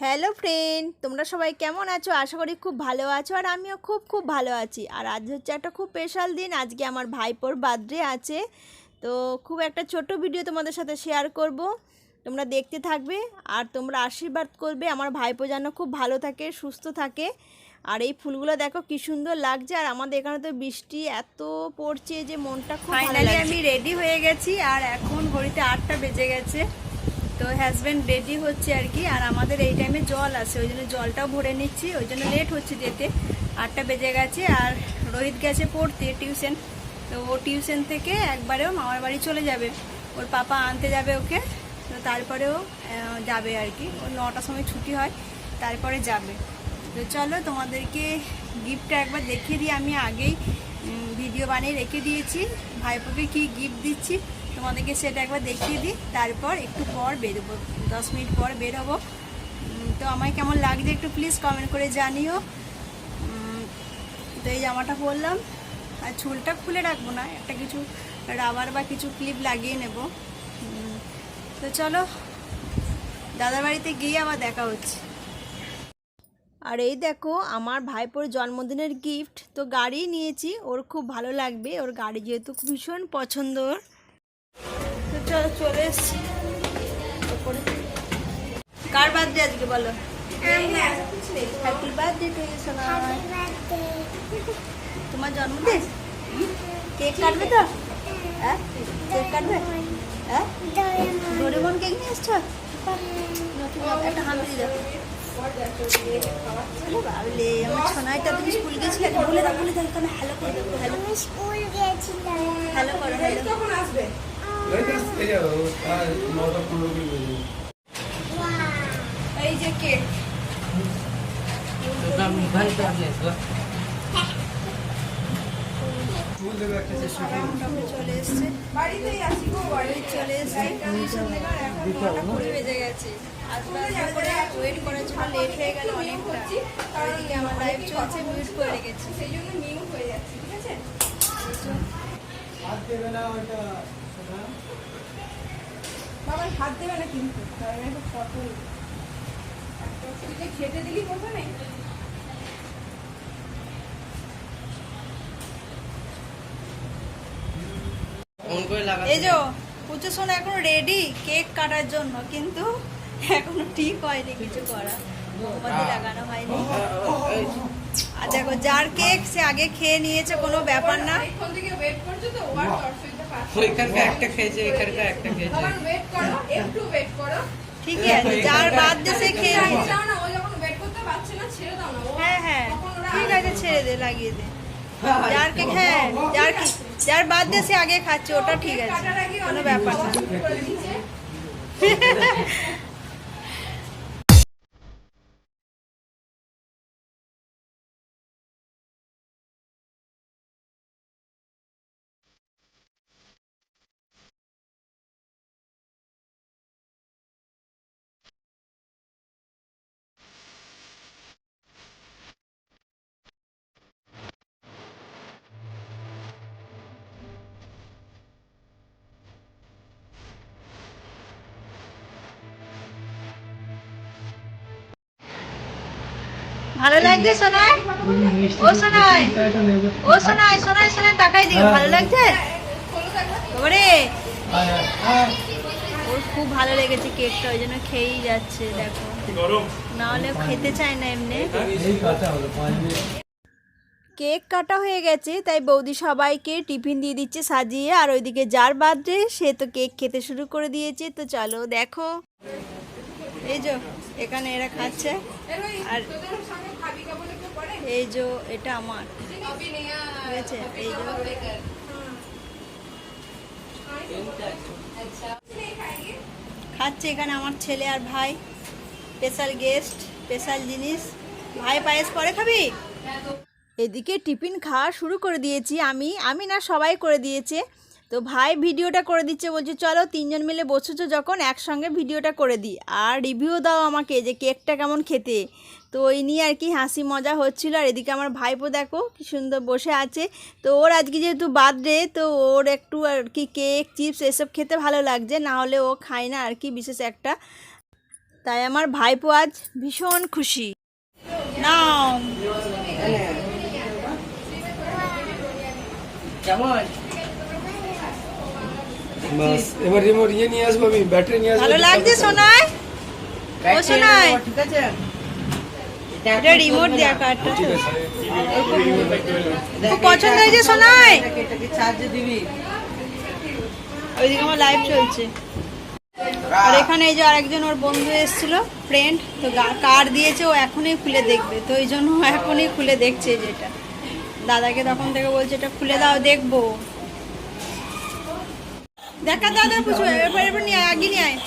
Hello friend তোমরা সবাই কেমন আছো? আশা করি খুব ভালো আছো আর আমিও খুব খুব ভালো আছি। আর আজ হচ্ছে একটা খুব স্পেশাল দিন। আজকে আমার ভাইপোর বার্থডে আছে। তো খুব একটা ছোট ভিডিও তোমাদের সাথে শেয়ার করব। তোমরা দেখতে থাকবে আর তোমরা আশীর্বাদ করবে। আমার ভাইপো যেন খুব ভালো থাকে সুস্থ থাকে। আর এই ফুলগুলো দেখো কি সুন্দর লাগছে। আর আমাদের এখানে তো বৃষ্টি এত পড়ছে যে মনটা খুব ভালো ফাইনালি আমি রেডি হয়ে গেছি। আর এখন ঘড়িতে আটটা বেজে গেছে। তো হাজব্যান্ড রেডি হচ্ছে আর কি, আর আমাদের এই টাইমে জল আছে, ওই জন্য জলটাও ভরে নিচ্ছি, ওই জন্য লেট হচ্ছে যেতে। আটটা বেজে গেছে আর রোহিত গেছে পড়তে টিউশন তো ও টিউশন থেকে একবারেও মামার বাড়ি চলে যাবে। ওর পাপা আনতে যাবে ওকে, তো তারপরেও যাবে আর কি। ওর নটার সময় ছুটি হয়, তারপরে যাবে। তো চলো তোমাদেরকে গিফটটা একবার দেখিয়ে দিই, আমি আগেই ভিডিও বানিয়ে রেখে দিয়েছি। ভাইপোকে কি গিফট দিচ্ছি? তোমাদেরকে সেটা একবার দেখিয়ে দিই। তারপর একটু পর বেরোবো। দশ মিনিট পর বেরোবো। তো আমায় কেমন লাগছে একটু প্লিজ কমেন্ট করে জানিও। তো এই জামাটা পরলাম। আর চুলটা খুলে রাখব না, একটা কিছু রাবার বা কিছু ক্লিপ লাগিয়ে নেব। তো চলো, দাদার বাড়িতে গিয়ে আবার দেখা হচ্ছে। আর এই দেখো, আমার ভাইপোর জন্মদিনের গিফট তো গাড়ি নিয়েছি, ওর খুব ভালো লাগবে। ওর গাড়ি যেহেতু ভীষণ পছন্দ ওর। চলো এসছি। ওপরে। কার বার্থডে আজকে বলো? হ্যাপি বার্থডে টু ইউ সোনা। তোমার জন্মদিন? কেক কাটবে তো? হ্যাঁ? কেক কাটবে? হ্যাঁ? ডোরেমন কেক নিয়ে এসছো? একটা হামি দাও বাবলে আমার সোনাইটা তুমি স্কুল গেছিলে বলে দাও বলে দাও হ্যালো করে দেবো হ্যালো স্কুল গেছিলাম। হ্যালো করো হ্যালো এই যে এই যে কেক। চলে এসছে বাড়িতেই চলে এসছে কুড়ি বেজে গেছে করে ওয়েট করার জন্য লেট হয়ে গেল আর ওইদিকে আমার লাইভ চলছে করে সেই জন্য মিউট হয়ে যাচ্ছে ঠিক আছে বাবার হাত দেবে না কিন্তু। কারণ ফটো তুই খেতে দিলি প্রথমে? এই যে পুজো সোনা এখন রেডি কেক কাটার জন্য কিন্তু এখনও ঠিক হয়নি কিছু করা। মোমবাতি লাগানো হয়নি। আর দেখো যার কেক সে আগে খেয়ে নিয়েছে কোনো ব্যাপার না। ওইখানকার একটা খেয়েছে এখানকার একটা খেয়েছে। ঠিকই আছে যার বাদ দিয়ে সে খেয়ে নিয়েছে। হ্যাঁ হ্যাঁ ঠিক আছে ছেড়ে দে লাগিয়ে দে। যার কেক হ্যাঁ যার যার বাদ দিয়ে সে আগে খাচ্ছে ওটা ঠিক আছে কোনো ব্যাপার না। ভালো লাগছে সোনাই? ও সোনাই ও সোনাই সোনাই সোনাই, তাকাই দিও ভালো লাগছে? ওরে। ওর খুব ভালো লেগেছে কেকটা, ওই জন্য খেয়েই যাচ্ছে, দেখো। না হলে খেতে চায় না এমনি। কেক কাটা হয়ে গেছে, তাই বৌদি সবাইকে টিফিন দিয়ে দিচ্ছে সাজিয়ে, আর ওইদিকে যার বার্থডে, সে তো কেক খেতে শুরু করে দিয়েছে, তো চলো দেখো। এই যে, এখানে এরা খাচ্ছে, আর এই যে এটা আমার। খাচ্ছে এখানে আমার ছেলে আর ভাই। স্পেশাল গেস্ট, স্পেশাল জিনিস। ভাই পায়েস পরে খাবি? এদিকে টিফিন খাওয়া শুরু করে দিয়েছি আমি। আমি না সবাই করে দিয়েছে। তো ভাই ভিডিওটা করে দিচ্ছে, বলছে, চলো তিনজন মিলে বসেছো যখন, একসঙ্গে ভিডিওটা করে দিই। আর রিভিউ দাও আমাকে যে কেকটা কেমন খেতে। তো ওই নিয়ে আর কি হাসি মজা হচ্ছিল। আর এদিকে আমার ভাইপো দেখো কি সুন্দর বসে আছে। তো ওর আজকে যেহেতু বার্থডে তো ওর একটু আর কি কেক, চিপস এসব খেতে ভালো লাগছে, না হলে ও খায় না আর কি বিশেষ একটা। তাই আমার ভাইপো আজ ভীষণ খুশি। নাও। কেমন? বাস এবার রিমোট ইয়ে নিয়ে আসব আমি ব্যাটারি নিয়ে আসব। ভালো লাগছে সোনায় ও সোনায় ঠিক আছে? এটা রিমোট দেয়া আছে খুব পছন্দ হয়েছে সোনায় এটাকে এটাকে দিবি। ওইদিকে আমার লাইভ চলছে। আর এখানে এই যে আরেকজন ওর বন্ধু এসেছিল ফ্রেন্ড তো কার দিয়েছে ও এখনই খুলে দেখবে। তো ওই জন্য এখনই খুলে দেখছে যেটা দাদাকে তখন থেকে বলছে এটা খুলে দাও দেখব। দেখা দাদা পুছু এরপর এরপর নিয়ে আগে নিয়ে আয়।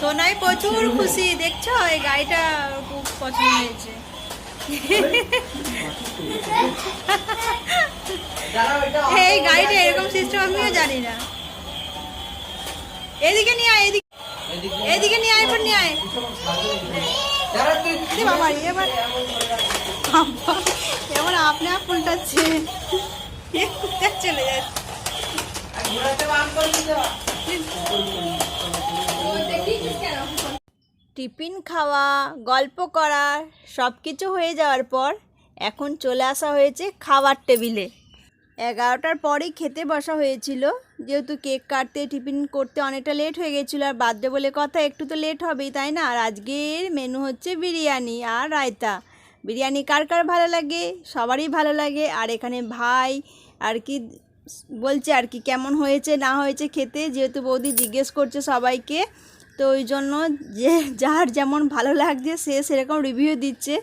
সোনাই প্রচুর খুশি, দেখছ? এই গাড়িটা খুব পছন্দ হয়েছে। এই গাড়িটা এরকম সিস্টেম আমিও জানি না। এদিকে নিয়ে এদিকে এদিকে আপনি আপ চলে টিফিন খাওয়া, গল্প করা সব কিছু হয়ে যাওয়ার পর এখন চলে আসা হয়েছে খাবার টেবিলে। এগারোটার পরেই খেতে বসা হয়েছিল। যেহেতু কেক কাটতে, টিফিন করতে অনেকটা লেট হয়ে গেছিল, আর বার্থডে বলে কথা, একটু তো লেট হবেই, তাই না? আর আজকের মেনু হচ্ছে বিরিয়ানি আর রায়তা। বিরিয়ানি কার কার ভালো লাগে? সবারই ভালো লাগে। আর এখানে ভাই আর কি বলছে আর কি, কেমন হয়েছে, না হয়েছে খেতে? যেহেতু বৌদি জিজ্ঞেস করছে সবাইকে, তো ওই জন্য যে যার যেমন ভালো লাগছে, সে সেরকম রিভিউ দিচ্ছে।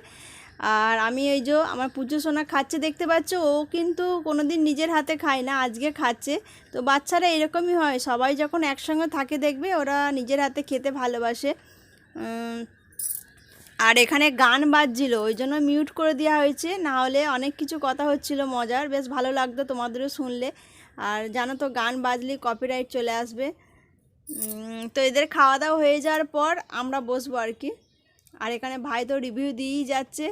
আর আমি এই যে আমার পুজো সোনা খাচ্ছে, দেখতে পাচ্ছ? ও কিন্তু কোনো দিন নিজের হাতে খায় না, আজকে খাচ্ছে। তো বাচ্চারা এরকমই হয়, সবাই যখন একসঙ্গে থাকে দেখবে, ওরা নিজের হাতে খেতে ভালোবাসে। আর এখানে গান বাজছিল, ওই জন্য মিউট করে দেওয়া হয়েছে। না হলে অনেক কিছু কথা হচ্ছিল মজার, বেশ ভালো লাগতো তোমাদেরও শুনলে। আর জানো তো, গান বাজলে কপিরাইট চলে আসবে। তো এদের খাওয়া দাওয়া হয়ে যাওয়ার পর আমরা বসবো আর কি। আর এখানে ভাই তো রিভিউ দিয়েই যাচ্ছে।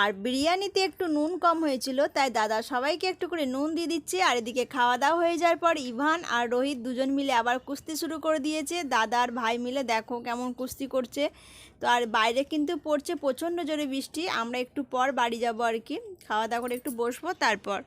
আর বিরিয়ানিতে একটু নুন কম হয়েছিল, তাই দাদা সবাইকে একটু করে নুন দিয়ে দিচ্ছে। আর এদিকে খাওয়া দাওয়া হয়ে যাওয়ার পর ইভান আর রোহিত দুজন মিলে আবার কুস্তি শুরু করে দিয়েছে। দাদা আর ভাই মিলে দেখো কেমন কুস্তি করছে। তো আর বাইরে কিন্তু পড়ছে প্রচণ্ড জোরে বৃষ্টি। আমরা একটু পর বাড়ি যাব আর কি। খাওয়া দাওয়া করে একটু বসবো, তারপর